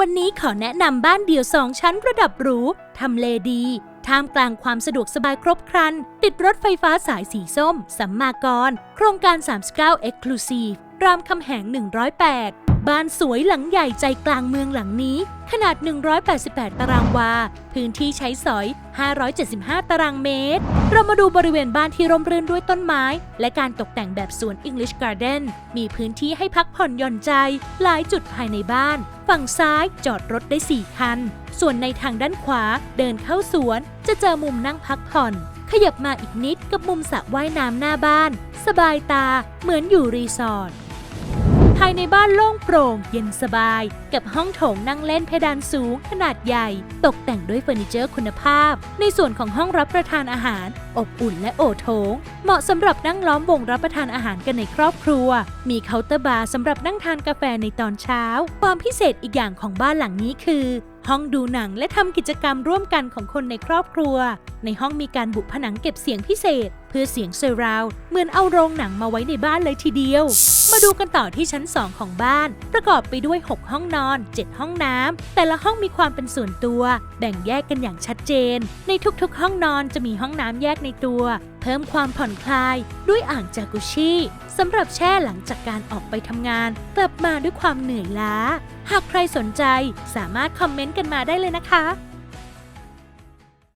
วันนี้ขอแนะนำบ้านเดี่ยวสองชั้นระดับหรู ทำเลดี ท่ามกลางความสะดวกสบายครบครัน ติดรถไฟฟ้าสายสีส้ม สัมมากร โครงการ 39 Exclusive รามคำแหง 108 บ้านสวยหลังใหญ่ใจกลางเมืองหลังนี้ ขนาด 188 ตารางวา พื้นที่ใช้สอย 575 ตารางเมตร เรามาดูบริเวณบ้านที่ร่มรื่นด้วยต้นไม้ และการตกแต่งแบบสวน English Garden มีพื้นที่ให้พักผ่อนหย่อนใจ หลายจุดภายในบ้าน ฝั่งซ้ายจอดรถได้ 4 คัน ส่วนในทางด้านขวาเดินเข้าสวน จะเจอมุมนั่งพักผ่อนขยับมาอีกนิดกับมุมสระว่ายน้ำหน้าบ้าน สบายตาเหมือนอยู่รีสอร์ท ภายในบ้านโล่งโปร่งเย็นสบาย กับห้องโถงนั่งเล่นเพดานสูงขนาดใหญ่ ตกแต่งด้วยเฟอร์นิเจอร์คุณภาพ ในส่วนของห้องรับประทานอาหาร อบอุ่นและโอโถง เหมาะสำหรับนั่งล้อมวงรับประทานอาหารกันในครอบครัว มีเคาน์เตอร์บาร์สำหรับนั่งทานกาแฟในตอนเช้า ความพิเศษอีกอย่างของบ้านหลังนี้คือห้องดูหนังและทำกิจกรรมร่วมกันของคนในครอบครัว ในห้องมีการบุผนังเก็บเสียงพิเศษ เพื่อเสียงเซราวเหมือนเอาโรงหนังมาไว้ในบ้านเลยทีเดียว มาดูกันต่อที่ชั้น 2 ของบ้าน ประกอบไปด้วย 6 ห้องนอน 7 ห้องน้ำ แต่ละห้องมีความเป็นส่วนตัว แบ่งแยกกันอย่างชัดเจน ในทุกๆ ห้องนอนจะมีห้องน้ำแยกในตัว เพิ่มความผ่อนคลายด้วยอ่างจากุชิสำหรับแช่หลังจากการออกไปทำงาน กลับมาด้วยความเหนื่อยล้า หากใครสนใจสามารถคอมเมนต์กันมาได้เลยนะคะ